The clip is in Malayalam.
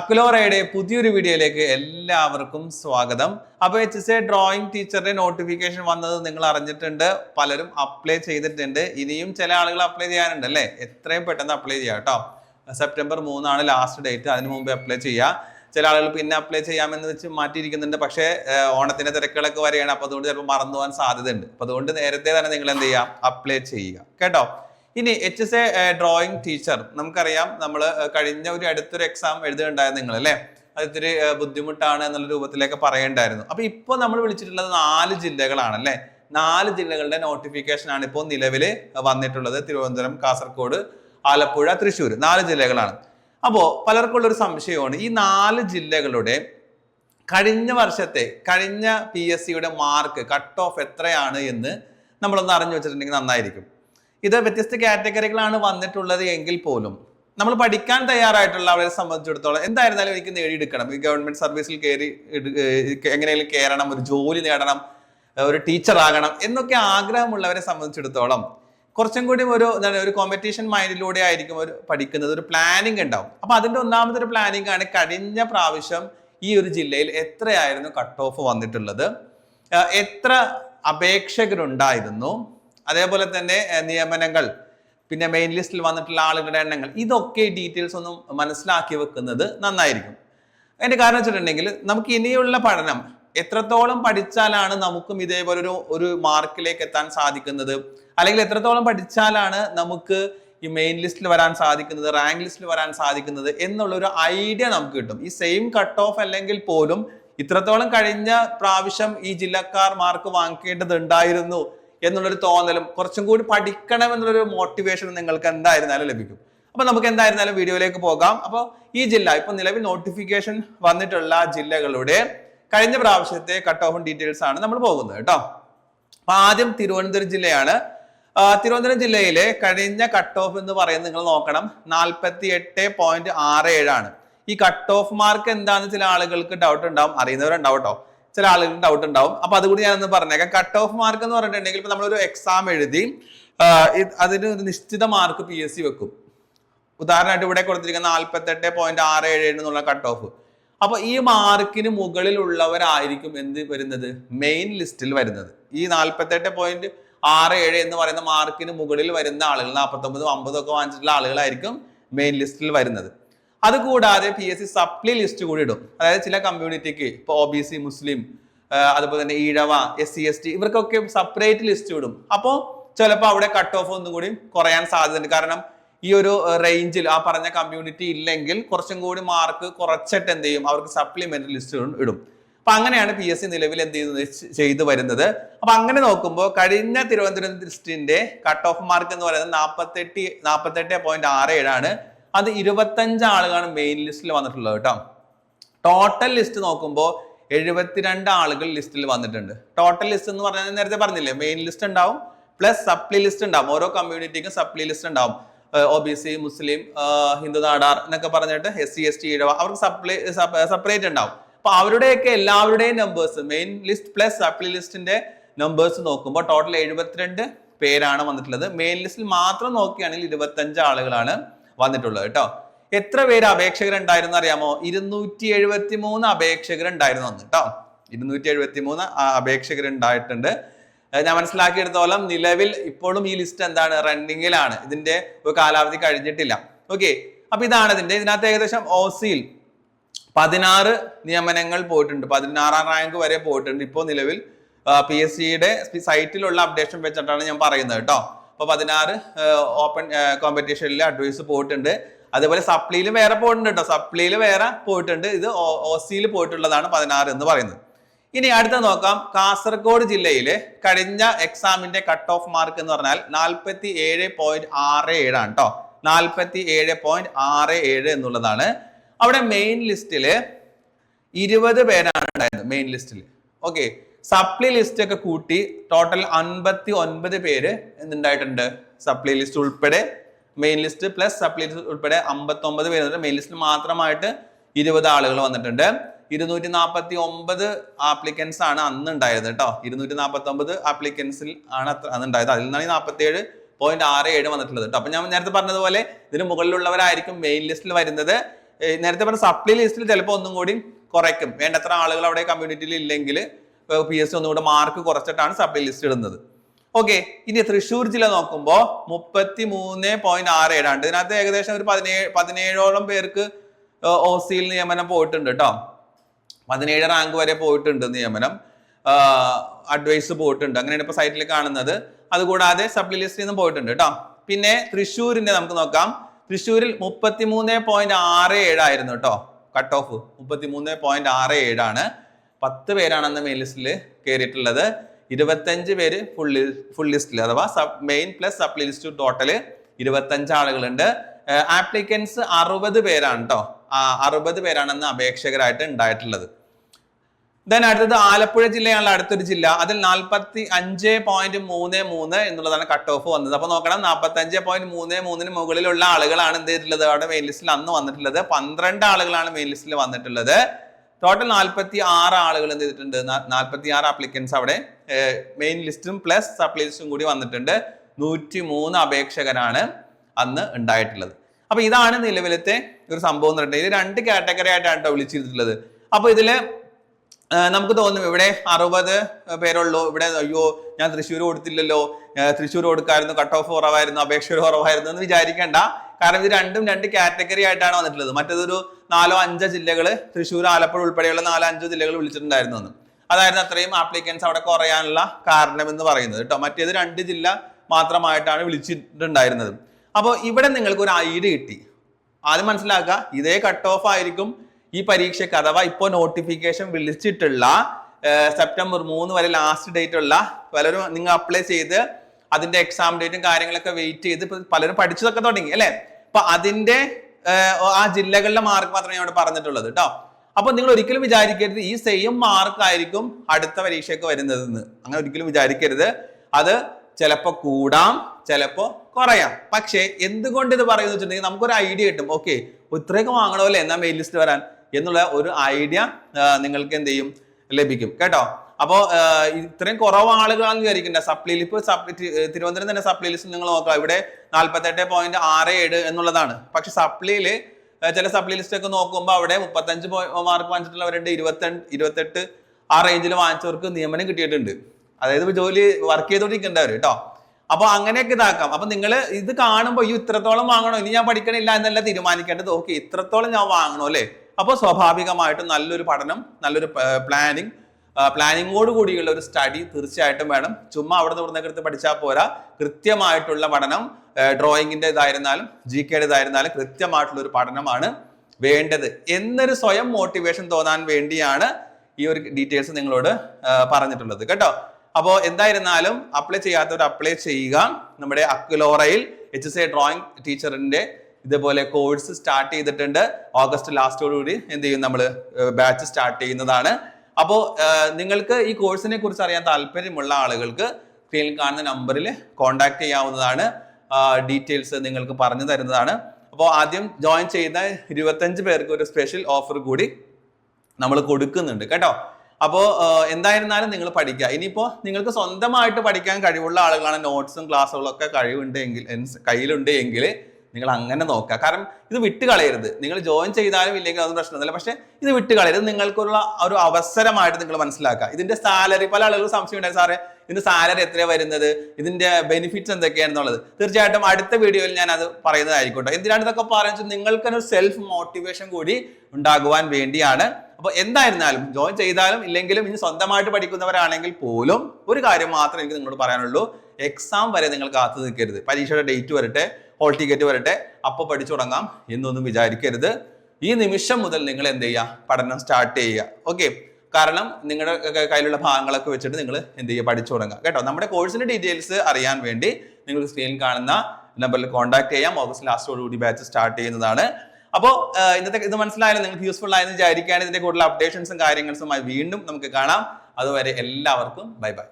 അക്ലോറയുടെ പുതിയൊരു വീഡിയോയിലേക്ക് എല്ലാവർക്കും സ്വാഗതം. അപ്പൊ എച്ച് എസ് എ ഡ്രോയിങ് ടീച്ചറുടെ നോട്ടിഫിക്കേഷൻ വന്നത് നിങ്ങൾ അറിഞ്ഞിട്ടുണ്ട് പലരും അപ്ലൈ ചെയ്തിട്ടുണ്ട്. ഇനിയും ചില ആളുകൾ അപ്ലൈ ചെയ്യാനുണ്ട് അല്ലേ? എത്രയും പെട്ടെന്ന് അപ്ലൈ ചെയ്യാം കേട്ടോ. സെപ്റ്റംബർ മൂന്നാണ് ലാസ്റ്റ് ഡേറ്റ് അതിനു മുമ്പ് അപ്ലൈ ചെയ്യാം. ചില ആളുകൾ പിന്നെ അപ്ലൈ ചെയ്യാമെന്ന് വെച്ച് മാറ്റിയിരിക്കുന്നുണ്ട്. പക്ഷേ ഓണത്തിന്റെ തിരക്കുകളൊക്കെ വരികയാണ് അപ്പൊ അതുകൊണ്ട് ചിലപ്പോൾ മറന്നു പോകാൻ സാധ്യതയുണ്ട്. അപ്പൊ അതുകൊണ്ട് നേരത്തെ തന്നെ നിങ്ങൾ എന്ത് ചെയ്യുക അപ്ലൈ ചെയ്യുക. കേട്ടോ? ഇനി H S A drawing teacher നമുക്കറിയാം നമ്മൾ കഴിഞ്ഞ ഒരു അടുത്തൊരു എക്സാം എഴുതുകയുണ്ടായിരുന്നു നിങ്ങൾ അല്ലേ അത് ഇത്തിരി ബുദ്ധിമുട്ടാണ് എന്നുള്ള രൂപത്തിലേക്ക് പറയേണ്ടായിരുന്നു അപ്പൊ ഇപ്പോൾ നമ്മൾ വിളിച്ചിട്ടുള്ളത് നാല് ജില്ലകളാണ് അല്ലേ നാല് ജില്ലകളുടെ നോട്ടിഫിക്കേഷൻ ആണ് ഇപ്പോൾ നിലവിൽ വന്നിട്ടുള്ളത്. തിരുവനന്തപുരം കാസർഗോഡ് ആലപ്പുഴ തൃശ്ശൂർ നാല് ജില്ലകളാണ്. അപ്പോൾ പലർക്കുള്ള ഒരു സംശയമാണ്. ഈ നാല് ജില്ലകളുടെ കഴിഞ്ഞ വർഷത്തെ കഴിഞ്ഞ പി എസ് സിയുടെ മാർക്ക് കട്ട് ഓഫ് എത്രയാണ് എന്ന് നമ്മളൊന്ന് അറിഞ്ഞു വെച്ചിട്ടുണ്ടെങ്കിൽ നന്നായിരിക്കും. ഇത് വ്യത്യസ്ത കാറ്റഗറികളാണ് വന്നിട്ടുള്ളത് എങ്കിൽ പോലും. നമ്മൾ പഠിക്കാൻ തയ്യാറായിട്ടുള്ളവരെ സംബന്ധിച്ചിടത്തോളം എന്തായിരുന്നാലും എനിക്ക് നേടിയെടുക്കണം. ഈ ഗവൺമെന്റ് സർവീസിൽ കയറി എങ്ങനെയെങ്കിലും കയറണം ഒരു ജോലി നേടണം ഒരു ടീച്ചർ ആകണം എന്നൊക്കെ ആഗ്രഹമുള്ളവരെ സംബന്ധിച്ചിടത്തോളം കുറച്ചും കൂടി ഒരു എന്താണ് ഒരു കോമ്പറ്റീഷൻ മൈൻഡിലൂടെ ആയിരിക്കും ഒരു പഠിക്കുന്നത് ഒരു പ്ലാനിങ് ഉണ്ടാവും. അപ്പൊ അതിന്റെ ഒന്നാമത്തെ ഒരു പ്ലാനിങ് ആണ് കഴിഞ്ഞ പ്രാവശ്യം ഈ ഒരു ജില്ലയിൽ എത്രയായിരുന്നു കട്ട് ഓഫ് വന്നിട്ടുള്ളത്? എത്ര അപേക്ഷകരുണ്ടായിരുന്നു? അതേപോലെ തന്നെ നിയമനങ്ങൾ പിന്നെ മെയിൻ ലിസ്റ്റിൽ വന്നിട്ടുള്ള ആളുകളുടെ എണ്ണങ്ങൾ ഇതൊക്കെ ഡീറ്റെയിൽസ് ഒന്നും മനസ്സിലാക്കി വെക്കുന്നത് നന്നായിരിക്കും. അതിന്റെ കാരണം വെച്ചിട്ടുണ്ടെങ്കിൽ നമുക്ക് ഇനിയുള്ള പഠനം എത്രത്തോളം പഠിച്ചാലാണ് നമുക്കും ഇതേപോലെ ഒരു ഒരു മാർക്കിലേക്ക് എത്താൻ സാധിക്കുന്നത്? അല്ലെങ്കിൽ എത്രത്തോളം പഠിച്ചാലാണ് നമുക്ക് ഈ മെയിൻ ലിസ്റ്റിൽ വരാൻ സാധിക്കുന്നത് റാങ്ക് ലിസ്റ്റിൽ വരാൻ സാധിക്കുന്നത് എന്നുള്ള ഒരു ഐഡിയ നമുക്ക് കിട്ടും. ഈ സെയിം കട്ട് ഓഫ് അല്ലെങ്കിൽ പോലും ഇത്രത്തോളം കഴിഞ്ഞ പ്രാവശ്യം ഈ ജില്ലക്കാർ മാർക്ക് വാങ്ങിക്കേണ്ടതുണ്ടായിരുന്നു എന്നുള്ളൊരു തോന്നലും കുറച്ചും കൂടി പഠിക്കണം എന്നുള്ളൊരു മോട്ടിവേഷനും നിങ്ങൾക്ക് എന്തായിരുന്നാലും ലഭിക്കും. അപ്പൊ നമുക്ക് എന്തായിരുന്നാലും വീഡിയോയിലേക്ക് പോകാം. അപ്പോൾ ഈ ജില്ല ഇപ്പൊ നിലവിൽ നോട്ടിഫിക്കേഷൻ വന്നിട്ടുള്ള ജില്ലകളുടെ കഴിഞ്ഞ പ്രാവശ്യത്തെ കട്ട് ഓഫ് ഡീറ്റെയിൽസ് ആണ് നമ്മൾ പോകുന്നത് കേട്ടോ. അപ്പൊ ആദ്യം തിരുവനന്തപുരം ജില്ലയാണ്. തിരുവനന്തപുരം ജില്ലയിലെ കഴിഞ്ഞ കട്ട് ഓഫ് എന്ന് പറയുന്നത് നിങ്ങൾ നോക്കണം. നാൽപ്പത്തി എട്ട് പോയിന്റ് ആറ് ഏഴാണ് ഈ കട്ട് ഓഫ് മാർക്ക് എന്താണെന്ന് ചില ആളുകൾക്ക് ഡൗട്ട് ഉണ്ടാവും. അറിയുന്നവരുണ്ടാവും കേട്ടോ. ചില ആളുകൾക്ക് ഡൗട്ട് ഉണ്ടാവും. അപ്പൊ അതുകൂടി ഞാനൊന്ന് പറഞ്ഞേക്കാം. കട്ട് ഓഫ് മാർക്ക് എന്ന് പറഞ്ഞിട്ടുണ്ടെങ്കിൽ ഇപ്പൊ നമ്മളൊരു എക്സാം എഴുതി അതിന് ഒരു നിശ്ചിത മാർക്ക് പി എസ് സി വെക്കും. ഉദാഹരണമായിട്ട് ഇവിടെ കൊടുത്തിരിക്കുന്ന നാൽപ്പത്തെട്ട് പോയിന്റ് ആറ് ഏഴ് എന്നുള്ള കട്ട് ഓഫ് അപ്പൊ ഈ മാർക്കിന് മുകളിലുള്ളവരായിരിക്കും എന്ത് വരുന്നത്? മെയിൻ ലിസ്റ്റിൽ വരുന്നത്. ഈ നാൽപ്പത്തെട്ട് പോയിന്റ് ആറ് ഏഴ് എന്ന് പറയുന്ന മാർക്കിന് മുകളിൽ വരുന്ന ആളുകൾ നാൽപ്പത്തൊമ്പതും അമ്പതും ഒക്കെ വാങ്ങിച്ചിട്ടുള്ള ആളുകളായിരിക്കും മെയിൻ ലിസ്റ്റിൽ വരുന്നത്. അതുകൂടാതെ P S C suppli list കൂടി ഇടും. അതായത് ചില കമ്മ്യൂണിറ്റിക്ക് ഇപ്പോൾ ഒ ബി സി മുസ്ലിം അതുപോലെ തന്നെ Ezhava S C S T ഇവർക്കൊക്കെ സെപ്പറേറ്റ് ലിസ്റ്റ് വിടും അപ്പോൾ ചിലപ്പോൾ അവിടെ കട്ട് ഓഫ് ഒന്നും കൂടി കുറയാൻ സാധ്യതയുണ്ട്. കാരണം ഈ ഒരു റേഞ്ചിൽ ആ പറഞ്ഞ കമ്മ്യൂണിറ്റി ഇല്ലെങ്കിൽ കുറച്ചും കൂടി മാർക്ക് കുറച്ചിട്ട് എന്ത് ചെയ്യും? അവർക്ക് സപ്ലിമെന്ററി ലിസ്റ്റ് ഇടും അപ്പൊ അങ്ങനെയാണ് പി എസ് സി നിലവിൽ എന്ത് ചെയ്യുന്നത്? ചെയ്തു വരുന്നത്. അപ്പൊ അങ്ങനെ നോക്കുമ്പോൾ കഴിഞ്ഞ തിരുവനന്തപുരം ലിസ്റ്റിന്റെ കട്ട് ഓഫ് മാർക്ക് എന്ന് പറയുന്നത് നാൽപ്പത്തെട്ട് നാൽപ്പത്തെട്ട് പോയിന്റ് ആറ് ഏഴാണ്. അത് ഇരുപത്തഞ്ച് ആളുകളാണ് മെയിൻ ലിസ്റ്റിൽ വന്നിട്ടുള്ളത് കേട്ടോ. ടോട്ടൽ ലിസ്റ്റ് നോക്കുമ്പോൾ എഴുപത്തിരണ്ട് ആളുകൾ ലിസ്റ്റിൽ വന്നിട്ടുണ്ട്. ടോട്ടൽ ലിസ്റ്റ് എന്ന് പറഞ്ഞാൽ നേരത്തെ പറഞ്ഞില്ലേ മെയിൻ ലിസ്റ്റ് ഉണ്ടാവും പ്ലസ് സപ്ലി ലിസ്റ്റ് ഉണ്ടാവും. ഓരോ കമ്മ്യൂണിറ്റിക്കും സപ്ലി ലിസ്റ്റ് ഉണ്ടാവും. ഒ ബി സി മുസ്ലിം ഹിന്ദു നാടാർ എന്നൊക്കെ പറഞ്ഞിട്ട് S C S T Ezhava അവർക്ക് സപ്ലൈ സെപ്പറേറ്റ് ഉണ്ടാവും. അപ്പൊ അവരുടെയൊക്കെ എല്ലാവരുടെയും numbers main list plus supply ലിസ്റ്റിന്റെ നമ്പേഴ്സ് നോക്കുമ്പോൾ ടോട്ടൽ എഴുപത്തിരണ്ട് പേരാണ് വന്നിട്ടുള്ളത്. മെയിൻ ലിസ്റ്റിൽ മാത്രം നോക്കുകയാണെങ്കിൽ ഇരുപത്തഞ്ച് ആളുകളാണ്. വന്നിട്ടുള്ളത് കേട്ടോ. എത്ര പേര് അപേക്ഷകരുണ്ടായിരുന്നു അറിയാമോ? ഇരുന്നൂറ്റി എഴുപത്തി മൂന്ന് അപേക്ഷകരുണ്ടായിരുന്നു അന്ന് കേട്ടോ. ഇരുന്നൂറ്റി എഴുപത്തി മൂന്ന് അപേക്ഷകരുണ്ടായിട്ടുണ്ട് ഞാൻ മനസ്സിലാക്കിയെടുത്തോളം നിലവിൽ ഇപ്പോഴും ഈ ലിസ്റ്റ് എന്താണ്? റണ്ണിങ്ങിലാണ്. ഇതിന്റെ ഒരു കാലാവധി കഴിഞ്ഞിട്ടില്ല. ഓക്കെ. അപ്പൊ ഇതാണ് ഇതിന്റെ. ഇതിനകത്ത് ഏകദേശം ഓസിയിൽ പതിനാറ് നിയമനങ്ങൾ പോയിട്ടുണ്ട്. പതിനാറാം റാങ്ക് വരെ പോയിട്ടുണ്ട്. ഇപ്പോൾ നിലവിൽ പി എസ് സിയുടെ സൈറ്റിലുള്ള അപ്ഡേഷൻ വെച്ചിട്ടാണ് ഞാൻ പറയുന്നത് കേട്ടോ. അപ്പൊ പതിനാറ് ഓപ്പൺ കോമ്പറ്റീഷനിൽ അഡ്വൈസ് പോയിട്ടുണ്ട്. അതേപോലെ സപ്ലിയിൽ വേറെ പോയിട്ടുണ്ട് കേട്ടോ സപ്ലിയിൽ വേറെ പോയിട്ടുണ്ട്. ഇത് ഒസിയിൽ പോയിട്ടുള്ളതാണ് പതിനാറ് എന്ന് പറയുന്നത്. ഇനി അടുത്ത നോക്കാം. കാസർഗോഡ് ജില്ലയിലെ കഴിഞ്ഞ എക്സാമിന്റെ കട്ട് ഓഫ് മാർക്ക് എന്ന് പറഞ്ഞാൽ നാൽപ്പത്തി ഏഴ് പോയിന്റ് ആറ് ഏഴാണ് കേട്ടോ നാൽപ്പത്തി ഏഴ് പോയിന്റ് ആറ് ഏഴ് എന്നുള്ളതാണ്. അവിടെ മെയിൻ ലിസ്റ്റിൽ ഇരുപത് പേരാണ് ഉണ്ടായിരുന്നത്. മെയിൻ ലിസ്റ്റിൽ ഓക്കെ സപ്ലി ലിസ്റ്റ് ഒക്കെ കൂട്ടി ടോട്ടൽ അൻപത്തി ഒൻപത് പേര് എന്തുണ്ടായിട്ടുണ്ട് സപ്ലി ലിസ്റ്റ് ഉൾപ്പെടെ main list plus suppli list ഉൾപ്പെടെ അമ്പത്തി ഒമ്പത് പേര് മെയിൻ ലിസ്റ്റിൽ മാത്രമായിട്ട് ഇരുപത് ആളുകൾ വന്നിട്ടുണ്ട്. ഇരുന്നൂറ്റി നാൽപ്പത്തി ഒമ്പത് ആപ്ലിക്കൻസ് ആണ് അന്ന് ഉണ്ടായിരുന്നത് കേട്ടോ. ഇരുന്നൂറ്റി നാൽപ്പത്തി ഒമ്പത് ആപ്ലിക്കൻസിൽ ആണ് അത്ര അന്ന് ഉണ്ടായത് അതിൽ നിന്നാണ് നാൽപ്പത്തി ഏഴ് പോയിന്റ് ആറ് ഏഴ് വന്നിട്ടുള്ളത് കേട്ടോ. അപ്പൊ ഞാൻ നേരത്തെ പറഞ്ഞതുപോലെ ഇതിന് മുകളിലുള്ളവരായിരിക്കും മെയിൻ ലിസ്റ്റിൽ വരുന്നത്. നേരത്തെ പറഞ്ഞ സപ്ലി ലിസ്റ്റിൽ ചിലപ്പോൾ ഒന്നും കൂടി കുറയ്ക്കും. വേണ്ടത്ര ആളുകൾ അവിടെ കമ്മ്യൂണിറ്റിയിൽ ഇല്ലെങ്കിൽ പി എസ് സി ഒന്നുകൂടെ മാർക്ക് കുറച്ചിട്ടാണ് സബ് ലിസ്റ്റ് ഇടുന്നത്. ഓക്കെ ഇനി തൃശ്ശൂർ ജില്ല നോക്കുമ്പോൾ മുപ്പത്തി മൂന്ന് പോയിന്റ് ആറ് ഏഴാണ്ട് ഇതിനകത്ത് ഏകദേശം ഒരു പതിനേഴ് പതിനേഴോളം പേർക്ക് ഒ സിയിൽ നിയമനം പോയിട്ടുണ്ട് കേട്ടോ പതിനേഴ് റാങ്ക് വരെ പോയിട്ടുണ്ട് നിയമനം. അഡ്വൈസ് പോയിട്ടുണ്ട്. അങ്ങനെയാണ് ഇപ്പൊ സൈറ്റിൽ കാണുന്നത്. അതുകൂടാതെ സബ് ലിസ്റ്റിൽ നിന്നും പോയിട്ടുണ്ട് കേട്ടോ പിന്നെ തൃശ്ശൂരിന്റെ നമുക്ക് നോക്കാം. തൃശ്ശൂരിൽ മുപ്പത്തി മൂന്ന് പോയിന്റ് ആറ് ഏഴായിരുന്നു കേട്ടോ കട്ട് ഓഫ് മുപ്പത്തി മൂന്ന് പോയിന്റ് ആറ് ഏഴാണ് പത്ത് പേരാണ് അന്ന് മെയിൻ ലിസ്റ്റിൽ കയറിയിട്ടുള്ളത് ഇരുപത്തഞ്ച് പേര് ഫുൾ ഫുൾ ലിസ്റ്റിൽ അഥവാ sub main plus sub list total ഇരുപത്തഞ്ച് ആളുകളുണ്ട്. ആപ്ലിക്കൻസ് അറുപത് പേരാണ് കേട്ടോ അറുപത് പേരാണെന്ന് അപേക്ഷകരായിട്ട് ഉണ്ടായിട്ടുള്ളത്. ദെൻ അടുത്തത് ആലപ്പുഴ ജില്ലയാണല്ലോ അടുത്തൊരു ജില്ല. അതിൽ നാൽപ്പത്തി അഞ്ച് പോയിന്റ് മൂന്ന് മൂന്ന് എന്നുള്ളതാണ് കട്ട് ഓഫ് വന്നത്. അപ്പൊ നോക്കണം നാൽപ്പത്തി അഞ്ച് പോയിന്റ് മൂന്ന് മൂന്നിന് മുകളിലുള്ള ആളുകളാണ് എന്ത് ചെയ്തിട്ടുള്ളത്? അവിടെ മെയിൻ ലിസ്റ്റിൽ അന്ന് വന്നിട്ടുള്ളത്. പന്ത്രണ്ട് ആളുകളാണ് മെയിൻ ലിസ്റ്റിൽ വന്നിട്ടുള്ളത്. ടോട്ടൽ നാൽപ്പത്തി ആറ് ആളുകൾ എന്ത് ചെയ്തിട്ടുണ്ട്? നാൽപ്പത്തി ആറ് ആപ്ലിക്കൻസ് അവിടെ മെയിൻ ലിസ്റ്റും പ്ലസ് സപ്ലൈ ലിസ്റ്റും കൂടി വന്നിട്ടുണ്ട്. നൂറ്റി മൂന്ന് അപേക്ഷകരാണ് അന്ന് ഉണ്ടായിട്ടുള്ളത്. അപ്പൊ ഇതാണ് നിലവിലത്തെ ഒരു സംഭവം എന്ന് പറഞ്ഞിട്ടുണ്ടെങ്കിൽ ഇത് രണ്ട് കാറ്റഗറി ആയിട്ടാണ് കേട്ടോ വിളിച്ചിരുന്നിട്ടുള്ളത് അപ്പൊ ഇതിൽ നമുക്ക് തോന്നും ഇവിടെ അറുപത് പേരുള്ളൂ. ഇവിടെ അയ്യോ ഞാൻ തൃശ്ശൂർ കൊടുത്തില്ലല്ലോ. തൃശ്ശൂർ കൊടുക്കായിരുന്നു കട്ട് ഓഫ് കുറവായിരുന്നു അപേക്ഷ കുറവായിരുന്നു എന്ന് വിചാരിക്കേണ്ട. കാരണം ഇത് രണ്ടും രണ്ട് കാറ്റഗറി ആയിട്ടാണ് വന്നിട്ടുള്ളത്. മറ്റേതൊരു നാലോ അഞ്ചോ ജില്ലകൾ തൃശ്ശൂർ ആലപ്പുഴ ഉൾപ്പെടെയുള്ള നാലോ അഞ്ചോ ജില്ലകൾ വിളിച്ചിട്ടുണ്ടായിരുന്നു അതായിരുന്നു അത്രയും ആപ്ലിക്കൻസ് അവിടെ കുറയാനുള്ള കാരണം എന്ന് പറയുന്നത് കേട്ടോ. മറ്റേത് രണ്ട് ജില്ല മാത്രമായിട്ടാണ് വിളിച്ചിട്ടുണ്ടായിരുന്നത്. അപ്പോൾ ഇവിടെ നിങ്ങൾക്ക് ഒരു ഐഡിയ കിട്ടി. ആദ്യം മനസ്സിലാക്കുക ഇതേ കട്ട് ഓഫ് ആയിരിക്കും ഈ പരീക്ഷയ്ക്ക്. അഥവാ ഇപ്പോൾ നോട്ടിഫിക്കേഷൻ വിളിച്ചിട്ടുള്ള സെപ്റ്റംബർ മൂന്ന് വരെ ലാസ്റ്റ് ഡേറ്റ് ഉള്ള പലരും നിങ്ങൾ അപ്ലൈ ചെയ്ത് അതിന്റെ എക്സാം ഡേറ്റും കാര്യങ്ങളൊക്കെ വെയിറ്റ് ചെയ്ത് പലരും പഠിച്ചതൊക്കെ തുടങ്ങി അല്ലെ? അപ്പൊ അതിന്റെ ആ ജില്ലകളിലെ മാർക്ക് മാത്രമേ ഞാൻ ഇവിടെ പറഞ്ഞിട്ടുള്ളത് കേട്ടോ അപ്പൊ നിങ്ങൾ ഒരിക്കലും വിചാരിക്കരുത് ഈ സെയിം മാർക്ക് ആയിരിക്കും അടുത്ത പരീക്ഷയ്ക്ക് വരുന്നതെന്ന്. അങ്ങനെ ഒരിക്കലും വിചാരിക്കരുത്. അത് ചിലപ്പോൾ കൂടാം ചിലപ്പോൾ കുറയാം. പക്ഷേ എന്തുകൊണ്ട് ഇത് പറയുന്നു വെച്ചിട്ടുണ്ടെങ്കിൽ നമുക്കൊരു ഐഡിയ കിട്ടും. ഓക്കെ ഇത്രയൊക്കെ വാങ്ങണമല്ലേ? എന്നാ മെയിൽ ലിസ്റ്റ് വരാൻ. എന്നുള്ള ഒരു ഐഡിയ നിങ്ങൾക്ക് എന്ത് ചെയ്യും? ലഭിക്കും. കേട്ടോ? അപ്പോ ഇത്രയും കുറവ് ആളുകളാണെന്ന് വിചാരിക്കണ്ട. സപ്ലിയിൽ ഇപ്പോൾ സപ്ലി തിരുവനന്തപുരം തന്നെ സപ്ലി ലിസ്റ്റ് നിങ്ങൾ നോക്കുക. ഇവിടെ നാല്പത്തെട്ട് പോയിന്റ് ആറ് ഏഴ് എന്നുള്ളതാണ്. പക്ഷെ സപ്ലിയിൽ ചില സപ്ലി ലിസ്റ്റ് ഒക്കെ നോക്കുമ്പോൾ അവിടെ മുപ്പത്തഞ്ച് മാർക്ക് വാങ്ങിച്ചിട്ടുള്ളവരുണ്ട്. ഇരുപത്തി ഇരുപത്തെട്ട് ആ റേഞ്ചിൽ വാങ്ങിച്ചവർക്ക് നിയമനം കിട്ടിയിട്ടുണ്ട്. അതായത് ജോലി വർക്ക് ചെയ്തോണ്ടിരിക്കണ്ടവർ കേട്ടോ അപ്പൊ അങ്ങനെയൊക്കെ ഇതാക്കാം. അപ്പൊ നിങ്ങൾ ഇത് കാണുമ്പോൾ ഈ ഇത്രത്തോളം വാങ്ങണോ? ഇനി ഞാൻ പഠിക്കണില്ല എന്നല്ല തീരുമാനിക്കേണ്ടത്. ഓക്കെ ഇത്രത്തോളം ഞാൻ വാങ്ങണോ? അല്ലേ? അപ്പോൾ സ്വാഭാവികമായിട്ടും നല്ലൊരു പഠനം നല്ലൊരു പ്ലാനിങ് പ്ലാനിങ്ങോട് കൂടിയുള്ള ഒരു സ്റ്റഡി തീർച്ചയായിട്ടും വേണം. ചുമ്മാ അവിടെ നിന്ന് ഇവിടുന്ന് എടുത്ത് പഠിച്ചാൽ പോരാ. കൃത്യമായിട്ടുള്ള പഠനം ഡ്രോയിങ്ങിന്റെ ഇതായിരുന്നാലും ജി കെയുടെ ഇതായിരുന്നാലും കൃത്യമായിട്ടുള്ള ഒരു പഠനമാണ് വേണ്ടത്. എന്നൊരു സ്വയം മോട്ടിവേഷൻ തോന്നാൻ വേണ്ടിയാണ് ഈ ഒരു ഡീറ്റെയിൽസ് നിങ്ങളോട് പറഞ്ഞിട്ടുള്ളത്. കേട്ടോ? അപ്പോൾ എന്തായിരുന്നാലും അപ്ലൈ ചെയ്യാത്തവർ അപ്ലൈ ചെയ്യുക. നമ്മുടെ അക്ലോറയിൽ എച്ച് എസ് എ ഡ്രോയിങ് ടീച്ചറിന്റെ ഇതുപോലെ കോഴ്സ് സ്റ്റാർട്ട് ചെയ്തിട്ടുണ്ട്. ഓഗസ്റ്റ് ലാസ്റ്റോടുകൂടി എന്ത് ചെയ്യും നമ്മൾ ബാച്ച് സ്റ്റാർട്ട് ചെയ്യുന്നതാണ്. അപ്പോൾ നിങ്ങൾക്ക് ഈ കോഴ്സിനെ കുറിച്ച് അറിയാൻ താല്പര്യമുള്ള ആളുകൾക്ക് സ്ക്രീനിൽ കാണുന്ന നമ്പറിൽ കോൺടാക്ട് ചെയ്യാവുന്നതാണ്. ഡീറ്റെയിൽസ് നിങ്ങൾക്ക് പറഞ്ഞു തരുന്നതാണ്. അപ്പോൾ ആദ്യം ജോയിൻ ചെയ്യുന്ന ഇരുപത്തഞ്ച് പേർക്ക് ഒരു സ്പെഷ്യൽ ഓഫർ കൂടി നമ്മൾ കൊടുക്കുന്നുണ്ട്. കേട്ടോ? അപ്പോൾ എന്തായിരുന്നാലും നിങ്ങൾ പഠിക്കുക. ഇനിയിപ്പോൾ നിങ്ങൾക്ക് സ്വന്തമായിട്ട് പഠിക്കാൻ കഴിവുള്ള ആളുകളാണ് നോട്ട്സും ക്ലാസ്സുകളൊക്കെ കഴിവുണ്ട് എങ്കിൽ കയ്യിലുണ്ട് എങ്കിൽ നിങ്ങൾ അങ്ങനെ നോക്കുക. കാരണം ഇത് വിട്ട് കളയരുത് നിങ്ങൾ ജോയിൻ ചെയ്താലും ഇല്ലെങ്കിൽ അതൊന്നും പ്രശ്നമൊന്നുമില്ല. പക്ഷേ ഇത് വിട്ട് കളയരുത് നിങ്ങൾക്കുള്ള ഒരു അവസരമായിട്ട് നിങ്ങൾ മനസ്സിലാക്കുക. ഇതിന്റെ സാലറി പല ആളുകളും സംശയം ഉണ്ടായി സാറേ ഇതിന്റെ സാലറി എത്രയാണ് വരുന്നത്? ഇതിന്റെ ബെനിഫിറ്റ്സ് എന്തൊക്കെയാണെന്നുള്ളത്? തീർച്ചയായിട്ടും അടുത്ത വീഡിയോയിൽ ഞാൻ അത് പറയുന്നതായിരിക്കട്ടെ. എന്തിനാണ് ഇതൊക്കെ പറയുന്നത് നിങ്ങൾക്ക് ഒരു സെൽഫ് മോട്ടിവേഷൻ കൂടി ഉണ്ടാകുവാൻ വേണ്ടിയാണ്. അപ്പോൾ എന്തായിരുന്നാലും ജോയിൻ ചെയ്താലും ഇല്ലെങ്കിലും ഇനി സ്വന്തമായിട്ട് പഠിക്കുന്നവരാണെങ്കിൽ പോലും ഒരു കാര്യം മാത്രമേ എനിക്ക് നിങ്ങളോട് പറയാനുള്ളൂ. എക്സാം വരെ നിങ്ങൾ കാത്തു നിൽക്കരുത്. പരീക്ഷയുടെ ഡേറ്റ് വരട്ടെ. ഹോൾ ടിക്കറ്റ് വരട്ടെ. അപ്പോൾ പഠിച്ചു തുടങ്ങാം എന്നൊന്നും വിചാരിക്കരുത്. ഈ നിമിഷം മുതൽ നിങ്ങൾ എന്ത് ചെയ്യുക? പഠനം സ്റ്റാർട്ട് ചെയ്യുക. ഓക്കെ കാരണം നിങ്ങളുടെ കയ്യിലുള്ള ഭാഗങ്ങളൊക്കെ വെച്ചിട്ട് നിങ്ങൾ എന്ത് ചെയ്യുക? പഠിച്ചു തുടങ്ങുക. കേട്ടോ? നമ്മുടെ കോഴ്സിന്റെ ഡീറ്റെയിൽസ് അറിയാൻ വേണ്ടി നിങ്ങൾ സ്ക്രീനിൽ കാണുന്ന നമ്പറിൽ കോൺടാക്ട് ചെയ്യാം. ഓഗസ്റ്റ് ലാസ്റ്റോടുകൂടി ബാച്ച് സ്റ്റാർട്ട് ചെയ്യുന്നതാണ്. അപ്പോൾ ഇന്നത്തെ ഇത് മനസ്സിലായാലും നിങ്ങൾക്ക് യൂസ്ഫുൾ ആയെന്ന് വിചാരിക്കുകയാണ്. ഇതിന്റെ കൂടുതൽ അപ്ഡേഷൻസും കാര്യങ്ങൾസുമായി വീണ്ടും നമുക്ക് കാണാം. അതുവരെ എല്ലാവർക്കും ബൈ ബൈ